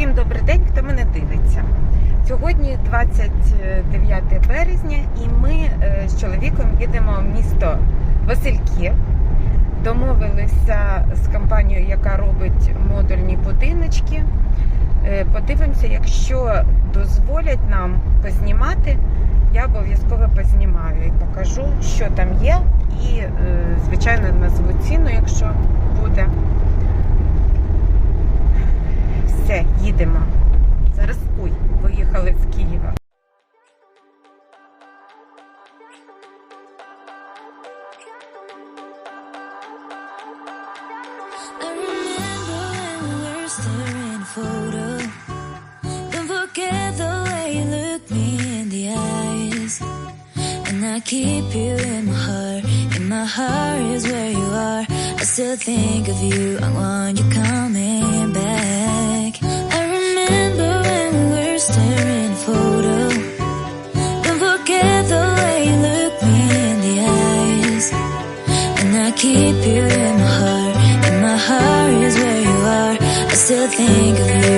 Всім добрий день, хто мене дивиться. Сьогодні 29 березня, і ми е, з чоловіком їдемо в місто Васильків. Домовилися з компанією, яка робить модульні будиночки. Е, Подивимося, якщо дозволять нам познімати, я обов'язково познімаю і покажу, що там є. І, е, звичайно, назву ціну, якщо буде. їдемо. Зараз ой, виїхали з Києва. I remember when we were staring photo. Don't forget the way you look me in the eyes. And I keep you in my heart. In my heart is where you are. I still think of you. I want you think of you.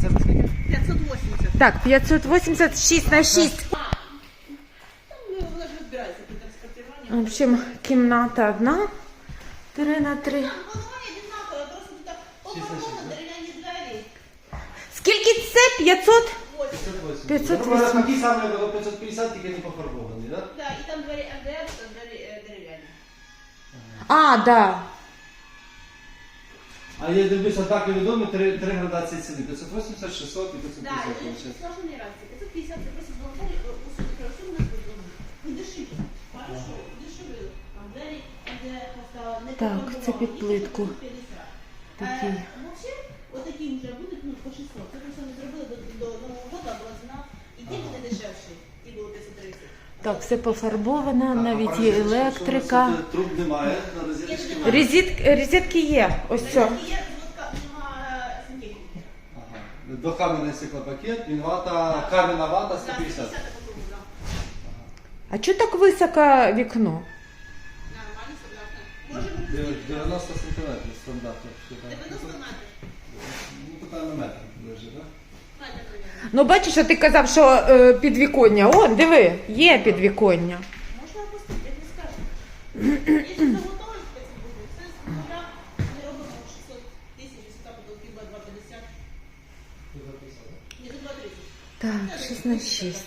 Це, а це скільки? 580. Так, 586 на 6. Ну, вона ж розбирається під транспортування. В общем, кімната одна. 3 на 3. Воно однаково, просто тут так повернула дерев'яні двері. Скільки це? 500? 8. 580. Робили такі самі, як 550, тільки не пофарбовані, так? Да, і там двері МДФ, там двері е, дерев'яні. А, да. А я дивлюся, так і відомі, три, три градації ціни. 580, 600 і 550. Да, і виходить. не разі. 550 це просто було двері, усунути красу на спину. Ну, дешеві. Хорошо, дешеві. Там двері МДФ поставили. не Так, це під плитку. 650. Такий. Е, Вообще, отакі вже будуть, ну, по 600. Це просто не зробили до, до Нового року, була ціна. І ті були дешевші. Ті були 530. Так, все пофарбовано, навіть є електрика. Труб немає, на розеточці. Немає. Розет, є. Ось це. Е. Ага. До каменний стеклопакет, він вата, кам'яна вата Да, 150. 150 таку кругу, да. А чого так високо вікно? Дев- 90 сантиметрів стандартно. 90 метрів. Ну, на метр так? Ну, бачиш, а ти казав, що е, підвіконня. О, диви, є підвіконня. Можна опустити, як. Якщо заготовить спецбуди, це з нуля ми робимо 600 тисяч, висота потолків буде 250. Ні, до 230. Так, 6 на 6.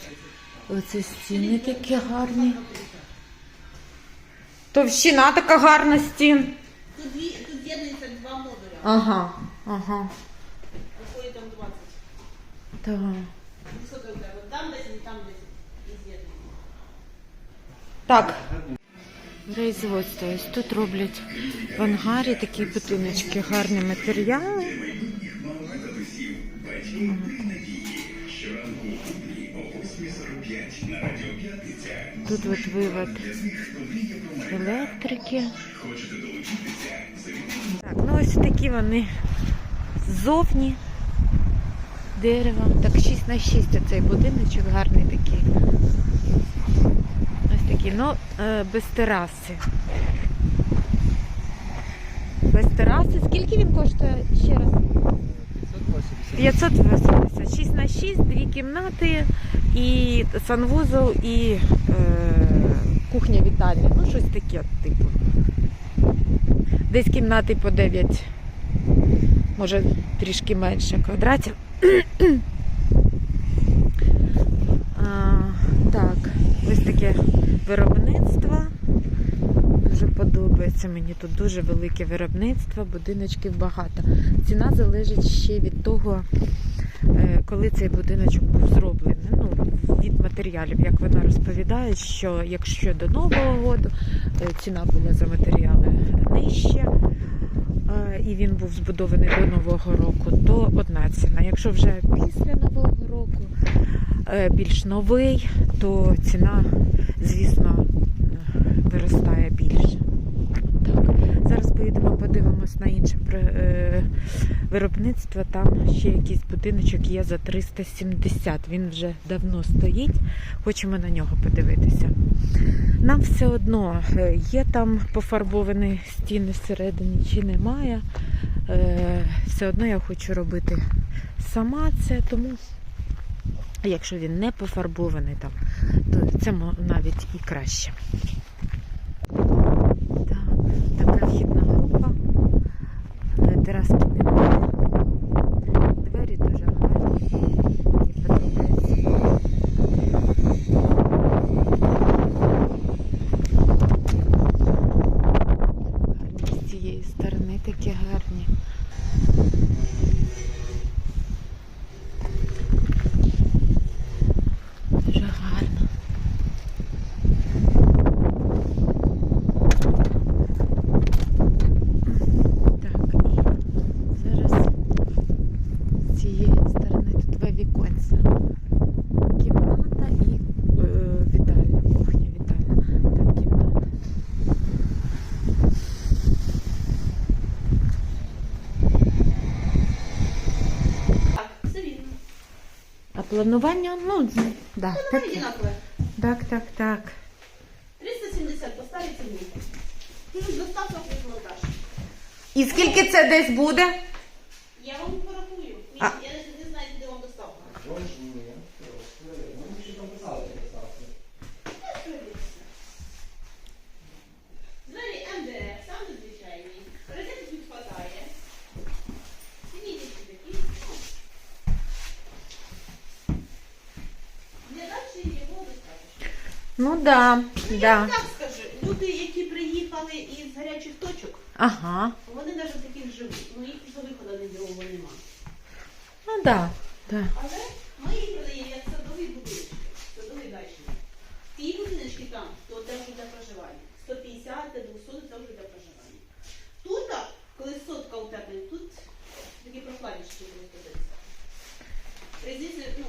Оце стіни такі гарні. Товщина така гарна стін. Тут, дві, тут з'єднується два модуля. Ага, ага. Виходить там 20. Так. Там 10 там 10. Так. Производство. Ось тут роблять в ангарі такі будиночки, гарні матеріали. Тут от вивод електрики. Так, ну ось такі вони ззовні деревом. Так 6 на 6 оцей будиночок гарний такий. Ось такі, ну, е, без тераси. Без тераси. Скільки він коштує ще раз? 580. 6 на 6, дві кімнати, і санвузол, і е, кухня вітальня. Ну, щось таке типу. Десь кімнати по 9, може трішки менше квадратів. А, так, ось таке виробництво. Дуже подобається мені тут дуже велике виробництво, будиночків багато. Ціна залежить ще від того, е, коли цей будиночок був зроблений. Ну, від матеріалів, як вона розповідає, що якщо до Нового року ціна була за матеріали нижча, е, і він був збудований до Нового року, то одна ціна. Якщо вже після Нового року е, більш новий, то ціна, звісно, виростає більше. Так. Зараз поїдемо, подивимось на інше е, виробництво. Там ще якийсь будиночок є за 370. Він вже давно стоїть. Хочемо на нього подивитися. Нам все одно е, є там пофарбовані стіни всередині чи немає. Е, Все одно я хочу робити сама це, тому якщо він не пофарбований то це навіть і краще. Так, така вхідна група. Е, Тераски немає. Двері дуже гарні. Мені подобається. Гарні з цієї сторони такі гарні. Дуже гарно. Так, і зараз з цієї сторони тут два віконця. Кімната і е, вітальня, кухня вітальня. Так, кімната. Так, все вірно. А планування, ну, з- да, Ну, так, одинакове. так, так, так. 370 поставить ціну. Плюс доставка, плюс монтаж. І скільки це десь буде? Я вам порахую. А. Я не, не знаю, де вам доставка. Боже мій, Господи, ну ми ще там писали, писали. Двері МДФ, саме звичайні. Розетки тут хватає. Сидіть такі. Для далі його достатньо. Ну да, Ну, да. я так скажу, люди, які приїхали із гарячих точок, Ага. вони навіть таких живуть. Ну їх просто виходу другого нема. Ну да, да. Але ми їх продаємо як садові будиночки, садові дачні. Ті будиночки там, то це вже для проживання. 150, 200 це вже для проживання. Тут, а, коли сотка утеплень, тут такі прохладніші будуть подивитися. Різниця, ну.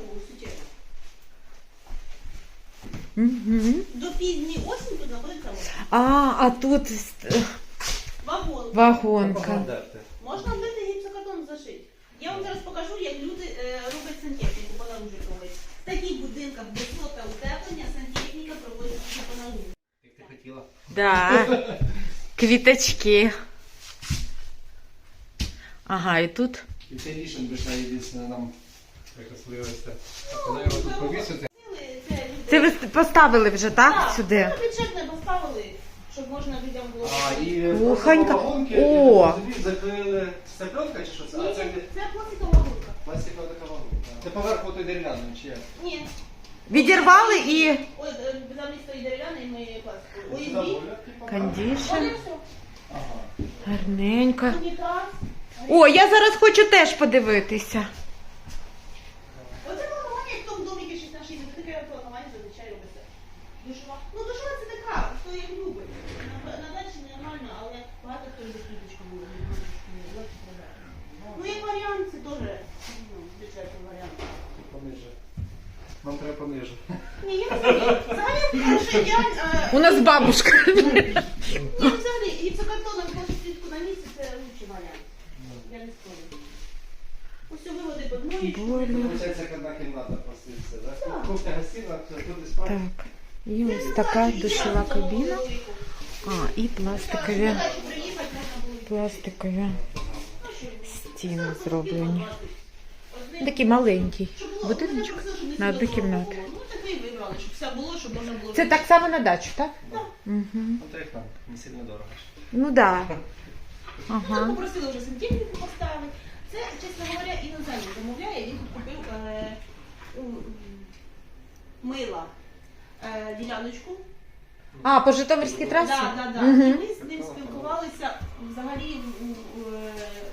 Угу. До пізньої осені тут знаходиться. А, а тут е, вагон. вагонка. Можна вбити гіпсокартон зашити. Я вам зараз покажу, як люди е, роблять сантехніку по наружниковій. В таких будинках без сота утеплення сантехніка проводить по наружнику. Як ти хотіла. Да. Квіточки. Ага, і тут. І це рішень прийшла єдине нам якось виявилося. Коли його тут повісити, Це ви поставили вже, так? Так, Сюди? ну, бюджет не поставили, щоб можна людям було. а і вагонки, О! і закрили. Це пленка чи що це? А це Ні, де? це пластикова гурка. Пластикова така вагонка. Це поверху той дерев'яний, чи як? Ні. Відірвали і. Ой, е, там не стоїть дерев'яний, ми пластиковий. Сюди ОСБ. боля, типу? Кондішн. Все. Ага. Гарненько. Унітаз. О, я зараз хочу теж подивитися. Оце планування, як в тому домі 6 на 6, це таке планування зазвичай робиться. Ну, душова це така, хто як любить. На, дачі нормально, але багато хто любить квіточку буде. Ну, як варіант, це теж ну, бюджетний варіант. Пониже. Нам треба пониже. Ні, я не. Взагалі, хороший ідеаль. У нас бабушка. Ні, взагалі, і це гіпсокартоном просто плітку на місці, це лучший варіант. Я не спорю. Ось виводи під. Болю. Получається, як одна кімната просто і все, так? Кухня, гостина, все, тут і спати. Так. І ось така душова кабіна. А, і пластикові, пластикові стіни зроблені. Такий маленький будиночок на одну кімнату. Це так само на дачу, так? Угу. Ну, не сильно дорого. Ну так. Да. Ага. попросили вже сантехніку поставити. Це, чесно говоря, іноземний замовляє. Він тут купив е, мила діляночку. А, по Житомирській трасі? Да, да, да. Мгм. І ми з ним спілкувалися взагалі в, в,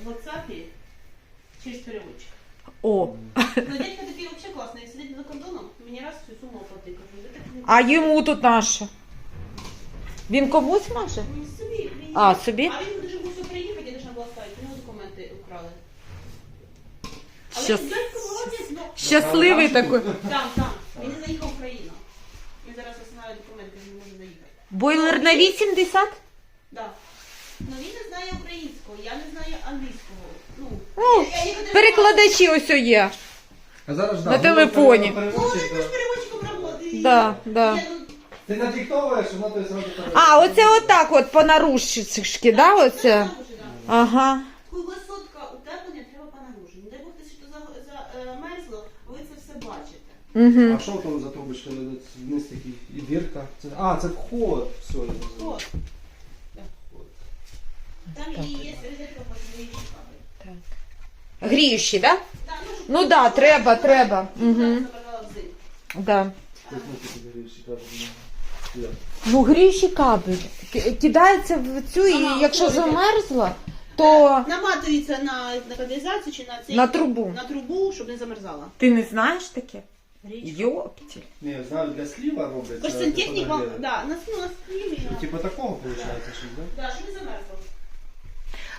в WhatsApp через переводчик. О, Ну, дядько такий взагалі класний, сидить за кордоном, мені раз всю суму оплатив. Кажу, ви так не а йому тут наше. Він комусь може? Він собі. А, собі? А він дуже був все приїхати, я должна була ставити, у нього документи украли. Але Щас- дядько молодець, ну, Щасливий такий. там, там, він заїхав в Україну. Він зараз встановлює документи, він не може заїхати. Бойлер на 80? Да. Ну він не знає українського, я не знаю англійського. Ну, Ну, я- я не перекладачі ось є. А зараз На телефоні. Ну, ж переводчиком. Да, да. Ні, ну, Ти надиктовуєш, воно тобі зразу переводить. А, оце отак от по наружчички, да, оце? да. Ага сотка утеплення, треба по наружі. Не дай Бог, ти що замерзло, ви це все бачите. Угу. А що там за трубочка вниз такий? І дірка? Це... А, це вход. Все, я зрозумів. От. Да. Там і є телевізору кабель. Гріючі, да? Да, ну, Ну да, треба, треба. Угу. Да. Ми тут ну, я. Ну, гріючий кабель. Ки- Кидається в цю, і Ага, якщо входить. замерзла, то Наматується на, на каналізацію чи на цей на трубу. на трубу, щоб не замерзала. Ти не знаєш таке? Річка. Йоптіль. Ні, я знаю, для сліва роблять. Тож це сантехнік вам, фотографія. да, на, ну, на стрімі. на- Типа такого виходить, щось, да? Да, щоб не замерзло.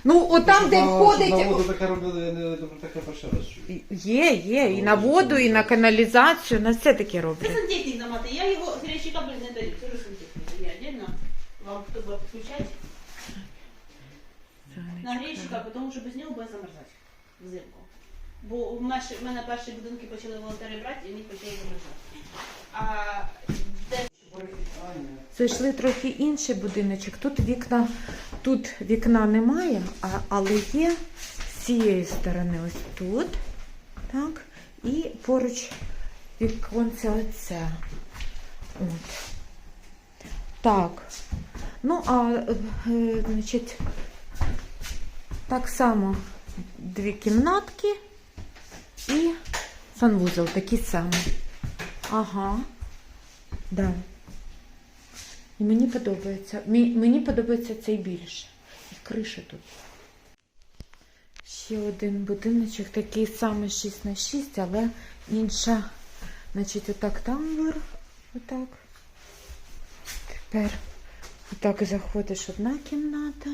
Ну, от там, де Щоб на- входить. щоб На воду таке робили, я не про таке перший раз чую. Є, є, і на воду, і на каналізацію, на все таке Це роблять. сантехнік намати. Я його гарячий кабель не даю. Це вже сантехнік. Я отдельно вам хто буде підключати на гарячий кабель, тому що без нього буде замерзати взимку. Бо в мене, в мене перші будинки почали волонтери брати, і в них почали. А де Зайшли трохи інший будиночок. Тут вікна, тут вікна немає, а, але є з цієї сторони, ось тут. Так, і поруч віконце оце. От. Так. Ну, а е, значить, так само дві кімнатки і санвузол такий самий. Ага. Да. І мені подобається. Мені подобається цей більше. І криша тут. Ще один будиночок, такий самий 6 на 6, але інша. Значить, отак тамбур. Отак. Тепер отак заходиш одна кімната.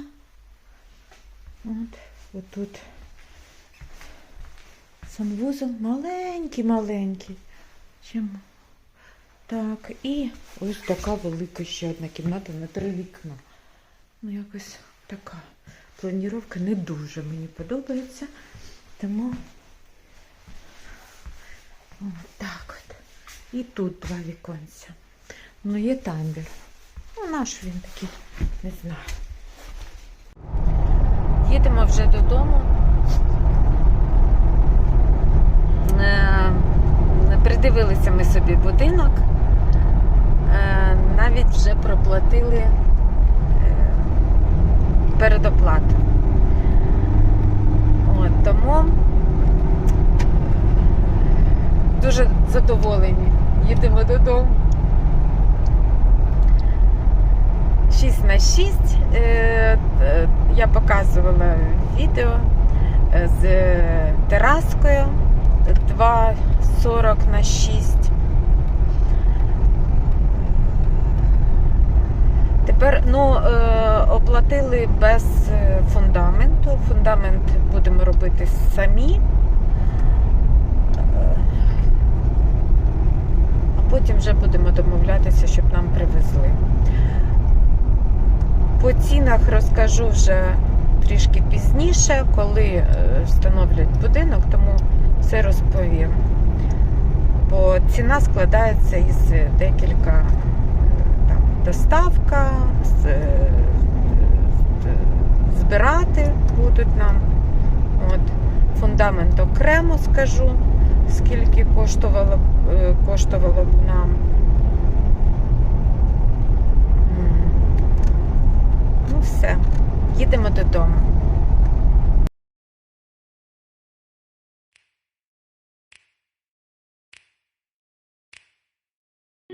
От, отут. Санвузол маленький, маленький. Чим так, і ось така велика ще одна кімната на три вікна. Ну, якось така планіровка не дуже мені подобається. Тому от так от. І тут два віконця. Ну, є тамбір. Ну, наш він такий, не знаю. Їдемо вже додому. Придивилися ми собі будинок. Е, Навіть вже проплатили е, передоплату. От, тому дуже задоволені. Їдемо додому. 6 на 6. Е, Я показувала відео з тераскою 2,40 на 6. Тепер ну, е, оплатили без е, фундаменту. Фундамент будемо робити самі. Е, А потім вже будемо домовлятися, щоб нам привезли. По цінах розкажу вже трішки пізніше, коли встановлять будинок, тому все розповім. Бо ціна складається із декілька е, там, доставка, збирати будуть нам. От. Фундамент окремо скажу, скільки коштувало, е, коштувало б нам. Ну все, їдемо додому.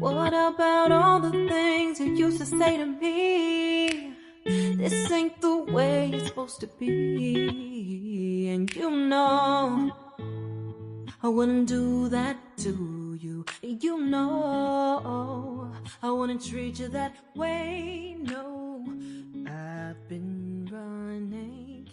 What about all the things you used to say to me? This ain't the way it's supposed to be. And you know, I wouldn't do that to you. You know, I wouldn't treat you that way. No, I've been running.